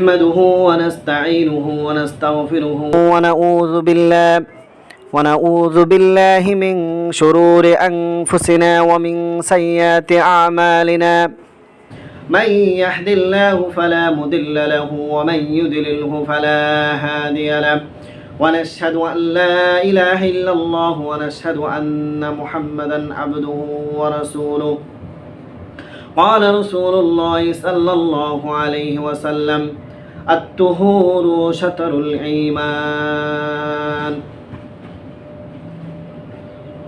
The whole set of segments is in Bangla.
نحمده ونستعينه ونستغفره ونعوذ بالله ونعوذ بالله من شرور أنفسنا ومن سيئات أعمالنا. من يهد الله فلا مضل له ومن يضلله فلا هادي له. ونشهد أن لا إله إلا الله ونشهد أن محمدا عبده ورسوله. قال رسول الله صلى الله عليه وسلم الطهور شطر الإيمان.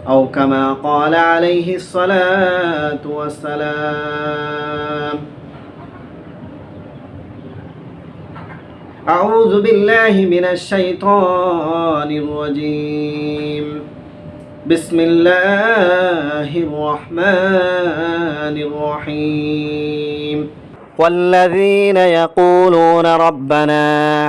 أو كما قال عليه الصلاة والسلام. أعوذ بالله من الشيطان الرجيم. بسم الله الرحمن الرحيم. والذين يقولون ربنا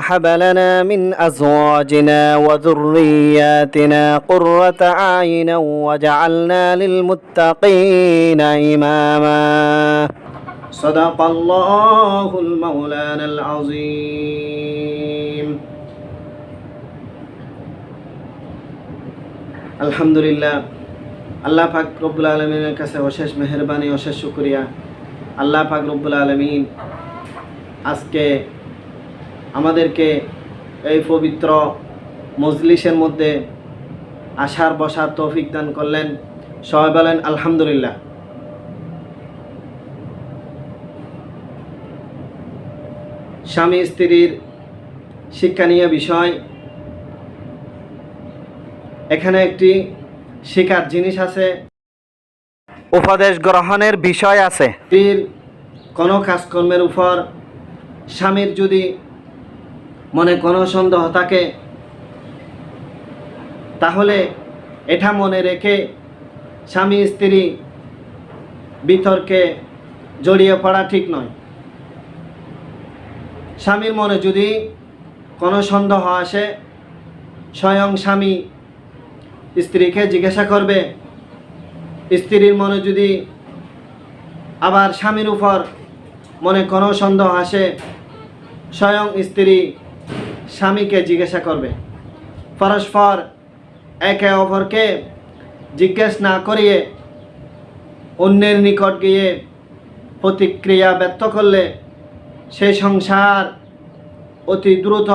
هب لنا من أزواجنا وذرياتنا قرة أعين وجعلنا للمتقين إماما صدق الله المولانا العظيم আলহামদুলিল্লাহ আল্লাহ পাক রব্বুল আলমিনের কাছে অশেষ মেহরবানি অশেষ শুক্রিয়া আল্লাহ পাক রব্বুল আলমিন আজকে আমাদেরকে এই পবিত্র মজলিসের মধ্যে আসার, বসার তৌফিক দান করলেন। সবাই বলেন, আলহামদুলিল্লাহ। স্বামী স্ত্রীর শিক্ষণীয় বিষয়, এখানে একটি শিকার জিনিস আছে। উপদেশ গ্রহণের বিষয় আছে। স্ত্রীর কোনো কাজকর্মের উপর স্বামীর যদি মনে কোনো সন্দেহ থাকে, তাহলে এটা মনে রেখে স্বামী স্ত্রী বিতর্কে জড়িয়ে পড়া ঠিক নয়। স্বামীর মনে যদি কোনো সন্দেহ আসে, স্বয়ং স্বামী স্ত্রীকে জিজ্ঞাসা করবে স্ত্রীর মনে যদি আবার স্বামীর উপর মনে কোনো সন্দেহ আসে, স্বয়ং স্ত্রী স্বামীকে জিজ্ঞাসা করবে। পরস্পর একে অপরকে জিজ্ঞেস না করিয়ে অন্যের নিকট গিয়ে প্রতিক্রিয়া ব্যক্ত করলে সেই সংসার অতি দ্রুত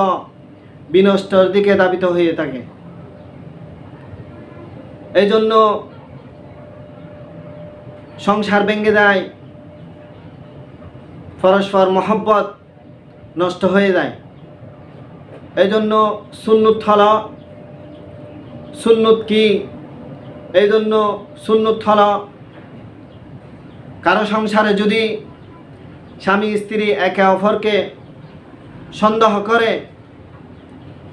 বিনষ্টর দিকে দাবিত হয়ে থাকে। এই জন্য সংসার ভেঙে দেয়, পরস্পর মহব্বত নষ্ট হয়ে যায়। এই জন্য সুন্নুত হল, সুন্নুত কি? এই জন্য সুন্নুত হল, কারও সংসারে যদি স্বামী স্ত্রী একে অপরকে সন্দেহ করে,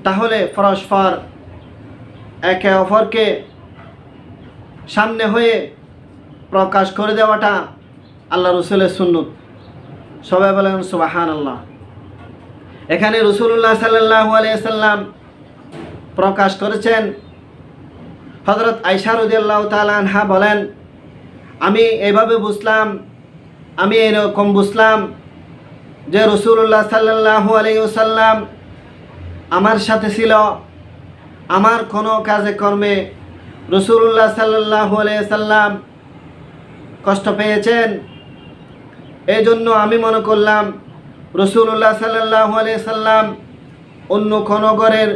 তাহলে পরস্পর একে অপরকে সামনে হয়ে প্রকাশ করে দেওয়াটা আল্লাহ রসুলের সুন্নত। সবাই বলেন সুবাহান আল্লাহ এখানে রসুল্লাহ সাল্লাহ আলিয়াল্লাম প্রকাশ করেছেন হজরত আইসারুদ্দাল্লাহ তালহা বলেন, আমি এভাবে বুঝলাম, আমি এরকম বুঝলাম যে রসুল্লাহ সাল্লাহ আলিয়াল্লাম আমার সাথে ছিল, আমার কোনো কাজে কর্মে রসুল্লাহ সাল্লাহ সাল্লাম কষ্ট পেয়েছেন? এই জন্য আমি মনে করলাম রসুল্লাহ সাল্লাহ সাল্লাম অন্য কোনো ঘরের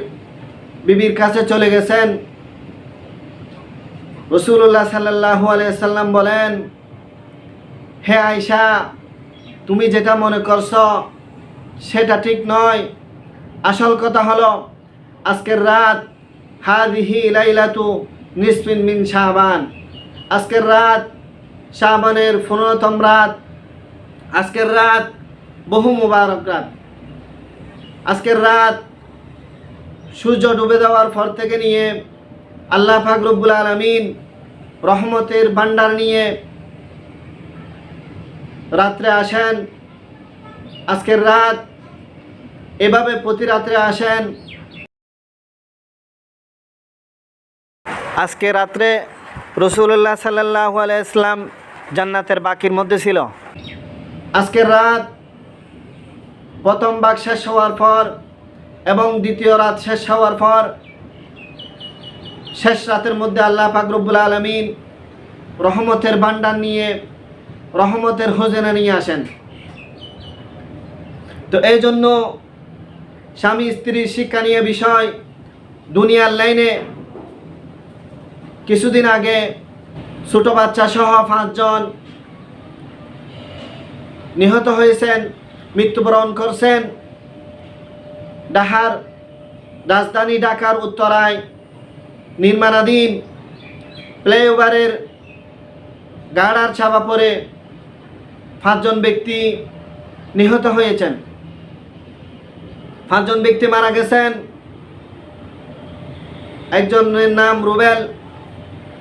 বিবির কাছে চলে গেছেন। রসুল্লাহ সাল্লাহ সাল্লাম বলেন, হে আয়সা তুমি যেটা মনে করছ, সেটা ঠিক নয়। আসল কথা হলো, আজকের রাত, হাদিহি লাইলাতু নিসফিন মিন শাহবান আজকের রাত শাহবানের পনেরোতম রাত, আজকের রাত বহু মুবারক রাত। আজকের রাত সূর্য ডুবে দেওয়ার পর থেকে নিয়ে আল্লাহ ফাকরবুল আলমিন রহমতের ভান্ডার নিয়ে রাত্রে আসেন। আজকের রাত এভাবে প্রতি রাত্রে আসেন। আজকে রাত্রে রসুল্লাহ সাল্লাহ আলাইসলাম জান্নাতের বাকির মধ্যে ছিল। আজকের রাত প্রথম ভাগ শেষ হওয়ার পর এবং দ্বিতীয় রাত শেষ হওয়ার পর শেষ রাতের মধ্যে আল্লাহ পাক আলমিন রহমতের ভান্ডার নিয়ে রহমতের হোজেনা নিয়ে আসেন। তো এই জন্য স্বামী স্ত্রীর শিক্ষা নিয়ে বিষয় দুনিয়ার লাইনে কিছুদিন আগে ছোট বাচ্চা সহ পাঁচজন নিহত হয়েছেন, মৃত্যুবরণ করছেন। ডাহার রাজধানী ঢাকার উত্তরায় নির্মাণাধীন ফ্লাইওভারের গাড়ার ছাপা পরে পাঁচজন ব্যক্তি নিহত হয়েছেন। পাঁচজন ব্যক্তি মারা গেছেন। একজনের নাম রুবেল।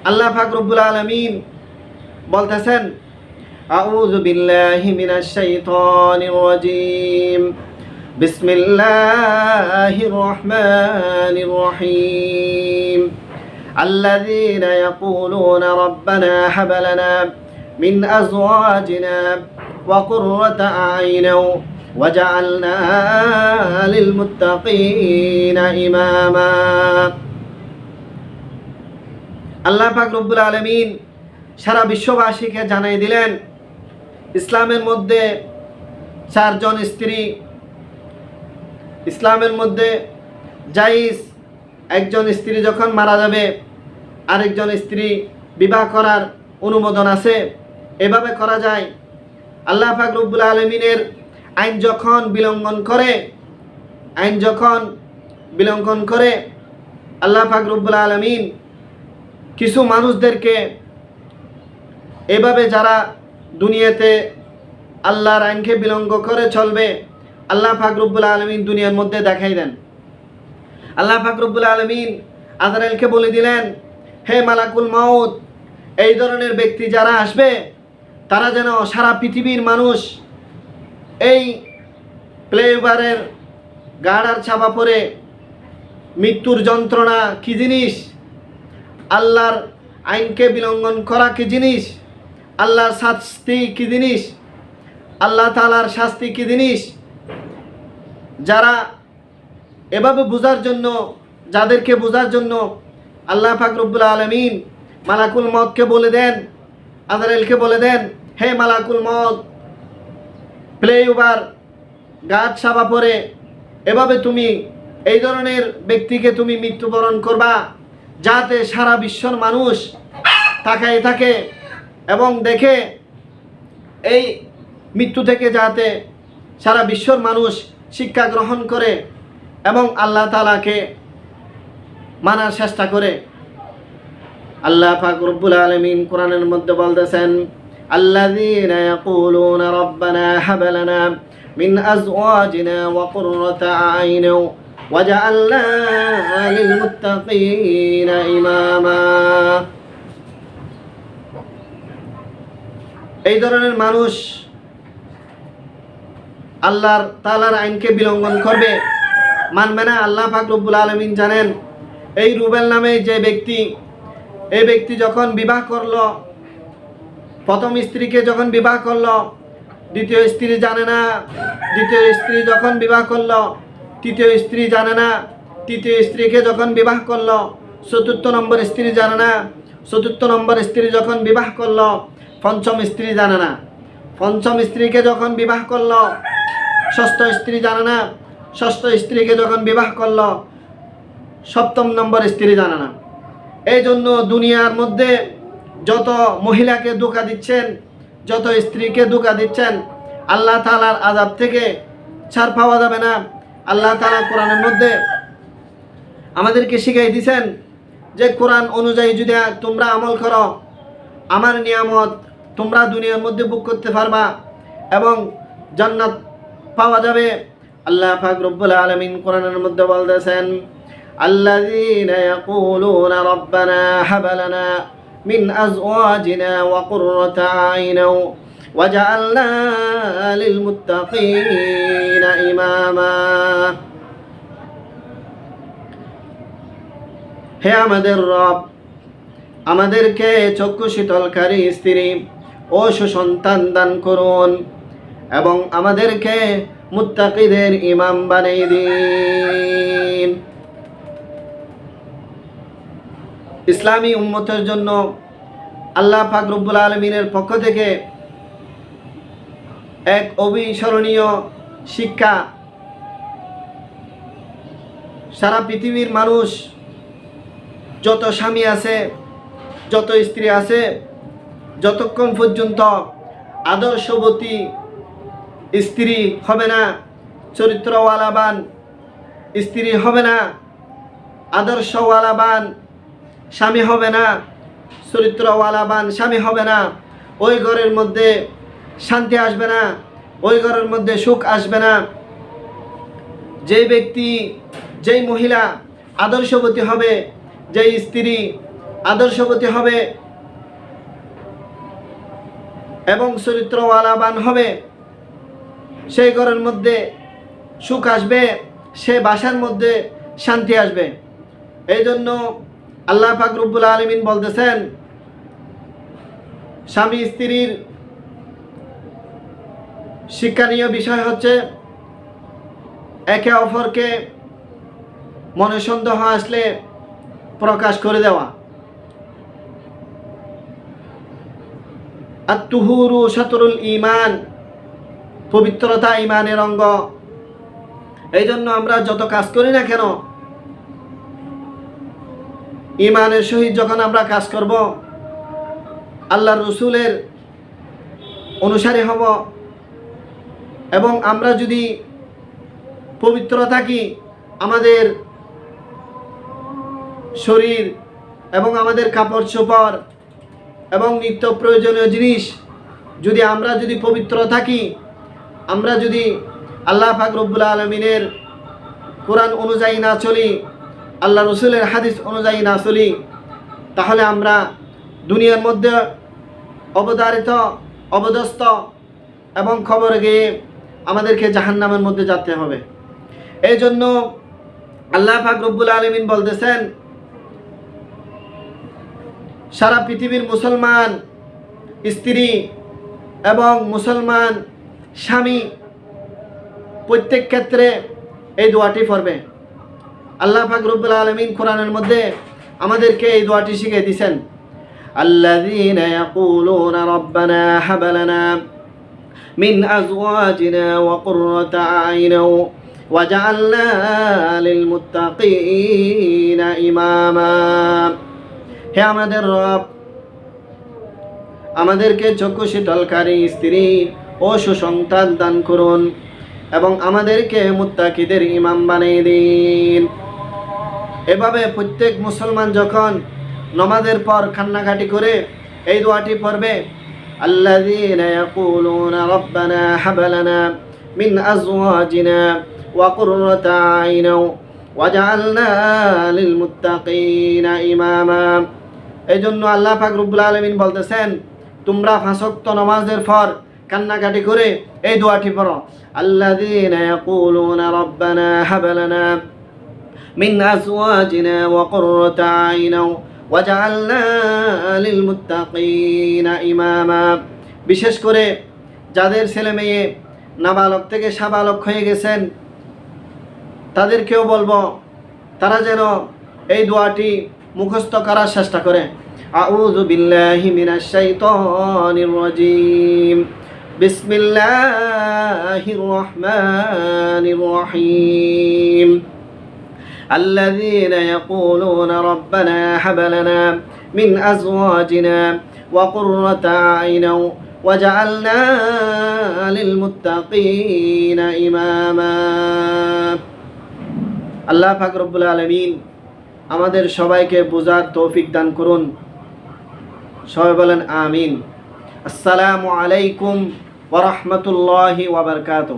আল্লাহ ফাকরুবুল আলমিন বলতেছেন أعوذ بالله من الشيطان الرجيم بسم الله الرحمن الرحيم الذين يقولون ربنا هب لنا من أزواجنا وقرة أعين وجعلنا للمتقين إماما আল্লাহ পাক রব্বুল আলমিন সারা বিশ্ববাসীকে জানাই দিলেন, ইসলামের মধ্যে চারজন স্ত্রী, ইসলামের মধ্যে জাইজ একজন স্ত্রী যখন মারা যাবে, আরেকজন স্ত্রী বিবাহ করার অনুমোদন আছে। এভাবে করা যায়। আল্লাহ পাক রব্বুল আলমিনের আইন যখন বিলঙ্ঘন করে, আইন যখন বিলঙ্ঘন করে, আল্লাহ পাক রব্বুল আলমিন কিছু মানুষদেরকে এভাবে যারা দুনিয়াতে আল্লাহর আইনকে বিলঙ্গ করে চলবে, আল্লাহ ফাকরুবুল আলমিন দুনিয়ার মধ্যে দেখাই দেন। আল্লাহ ফাকরুবুল আলমিন আদারেলকে বলে দিলেন, হে মালাকুল মাউদ এই ধরনের ব্যক্তি যারা আসবে, তারা যেন সারা পৃথিবীর মানুষ এই প্লেবারের গাড়ার ছাপা পরে মৃত্যুর যন্ত্রণা, কী জিনিস আল্লাহর আইনকে বিলঙ্ঘন করা কি জিনিস? আল্লাহর শাস্তি কি জিনিস? আল্লাহ তালার শাস্তি কি জিনিস? যারা এভাবে বোঝার জন্য, যাদেরকে বোঝার জন্য আল্লাহ ফাকরুবুল আলমিন মালাকুল মদকে বলে দেন আদারেলকে বলে দেন, হে মালাকুল মদ প্লে ওভার গাছ সাবা পরে এভাবে তুমি এই ধরনের ব্যক্তিকে তুমি মৃত্যুবরণ করবা। যাতে সারা বিশ্বর মানুষ তাকায় থাকে এবং দেখে এই মৃত্যু থেকে যাতে সারা বিশ্বর মানুষ শিক্ষা গ্রহণ করে এবং আল্লাহ তালাকে মানার চেষ্টা করে আল্লাহ পাক রব্বুল আলমিন কোরআনের মধ্যে বলতেছেন الذين يقولون ربنا هب لنا من أزواجنا وقرة أعين وجعلنا للمتقين إماما এই ধরনের মানুষ আল্লাহর তালার আইনকে বিলঙ্ঘন করবে মানবে না আল্লাহ পাক রব্বুল আলমিন জানেন এই রুবেল নামে যে ব্যক্তি এই ব্যক্তি যখন বিবাহ করলো প্রথম স্ত্রীকে যখন বিবাহ করলো দ্বিতীয় স্ত্রী জানে না দ্বিতীয় স্ত্রী যখন বিবাহ করলো তৃতীয় স্ত্রী জানে না। তৃতীয় স্ত্রীকে যখন বিবাহ করল, চতুর্থ নম্বর স্ত্রী জানে না। চতুর্থ নম্বর স্ত্রী যখন বিবাহ করল, পঞ্চম স্ত্রী জানে না। পঞ্চম স্ত্রীকে যখন বিবাহ করল, ষষ্ঠ স্ত্রী জানে না। ষষ্ঠ স্ত্রীকে যখন বিবাহ করল, সপ্তম নম্বর স্ত্রী জানে না। এই জন্য দুনিয়ার মধ্যে যত মহিলাকে ধোকা দিচ্ছেন, যত স্ত্রীকে ধোকা দিচ্ছেন, আল্লাহ তালার আজাব থেকে ছাড় পাওয়া যাবে না। আল্লাহ তালা কোরআনের মধ্যে আমাদেরকে শিখাই দিছেন যে কোরআন অনুযায়ী যদি তোমরা আমল করো আমার নিয়ামত তোমরা দুনিয়ার মধ্যে বুক করতে পারবা এবং জান্নাত পাওয়া যাবে আল্লাহ পাক রব্বুল আলামিন কোরআনের মধ্যে বলতেছেন الذين يقولون ربنا هب لنا من أزواجنا وقرة أعين وجعلنا للمتقين إماما হে আমাদের রব আমাদেরকে চক্ষু শীতলকারী স্ত্রী ও সুসন্তান দান করুন এবং আমাদেরকে মুত্তাকিদের ইমাম বানিয়ে দিন ইসলামী উম্মতের জন্য আল্লাহ পাক রব্বুল আলমিনের পক্ষ থেকে এক অবিস্মরণীয় শিক্ষা। সারা পৃথিবীর মানুষ যত স্বামী আছে, যত স্ত্রী আছে, যতক্ষণ পর্যন্ত আদর্শবতী স্ত্রী হবে না, চরিত্রওয়ালাবান স্ত্রী হবে না, আদর্শওয়ালাবান স্বামী হবে না, চরিত্রওয়ালাবান স্বামী হবে না, ওই ঘরের মধ্যে শান্তি আসবে না, ওই ঘরের মধ্যে সুখ আসবে না। যে ব্যক্তি, যেই মহিলা আদর্শবতী হবে, যেই স্ত্রী আদর্শবতী হবে এবং চরিত্রওয়ালাবান হবে, সেই ঘরের মধ্যে সুখ আসবে, সে বাসার মধ্যে শান্তি আসবে। এই জন্য আল্লাহ পাক রব্বুল আলমিন বলতেছেন, স্বামী স্ত্রীর শিক্ষণীয় বিষয় হচ্ছে, একে অপরকে মনে সন্দেহ আসলে প্রকাশ করে দেওয়া। আর তুহুরু শতরুল ইমান পবিত্রতা ইমানের অঙ্গ। এই জন্য আমরা যত কাজ করি না কেন ইমানের সহিত যখন আমরা কাজ করব আল্লাহ রসুলের অনুসারী হব এবং আমরা যদি পবিত্র থাকি, আমাদের শরীর এবং আমাদের কাপড় চোপড় এবং নিত্য প্রয়োজনীয় জিনিস যদি আমরা যদি পবিত্র থাকি, আমরা যদি আল্লাহ পাক রব্বুল আলমিনের কোরআন অনুযায়ী না চলি, আল্লাহ রসুলের হাদিস অনুযায়ী না চলি, তাহলে আমরা দুনিয়ার মধ্যে অবদারিত অবদস্ত এবং খবর গিয়ে আমাদেরকে জাহান্নামের মধ্যে যেতে হবে এই জন্য আল্লাহ পাক রব্বুল আলমিন বলতেছেন সারা পৃথিবীর মুসলমান স্ত্রী এবং মুসলমান স্বামী প্রত্যেক ক্ষেত্রে এই দোয়াটি পড়বে আল্লাহ পাক রব্বুল আলমিন কোরআনের মধ্যে আমাদেরকে এই দোয়াটি শিখিয়ে দিয়েছেন الذين يقولون ربنا هب لنا من أزواجنا وقرة أعين وجعلنا للمتقين إماما হে আমাদের রব আমাদেরকে চক্ষু শীতলকারী স্ত্রী ও সুসন্তান দান করুন এবং আমাদেরকে মুত্তাকিদের ইমাম বানিয়ে দিন এভাবে প্রত্যেক মুসলমান যখন নমাজের পর কান্নাকাটি করে এই দোয়াটি পড়বে الذين يقولون ربنا هب لنا من أزواجنا وقرة أعين وجعلنا للمتقين إماما এই জন্য আল্লাহ পাক রব্বুল আলমিন বলতেছেন তোমরা ফাঁসক্ত নমাজের পর কান্নাকাটি করে এই দোয়াটি পড়ো الذين يقولون ربنا هب لنا من أزواجنا وقرة ওয়াজাল্লা ইমামা। বিশেষ করে যাদের ছেলে মেয়ে নাবালক থেকে সাবালক হয়ে গেছেন, তাদেরকেও বলব, তারা যেন এই দোয়াটি মুখস্থ করার চেষ্টা করে। বিল্লাহি বিসমিল্লাহির রহমানির রহিম। الذين يقولون ربنا هب لنا من أزواجنا وقرة أعين وجعلنا للمتقين إماما আল্লাহ পাক রব্বুল আলমিন আমাদের সবাইকে বোঝার তৌফিক দান করুন সবাই বলেন আমিন আসসালামু আলাইকুম ওরহমতুল্লাহি ওবরকাত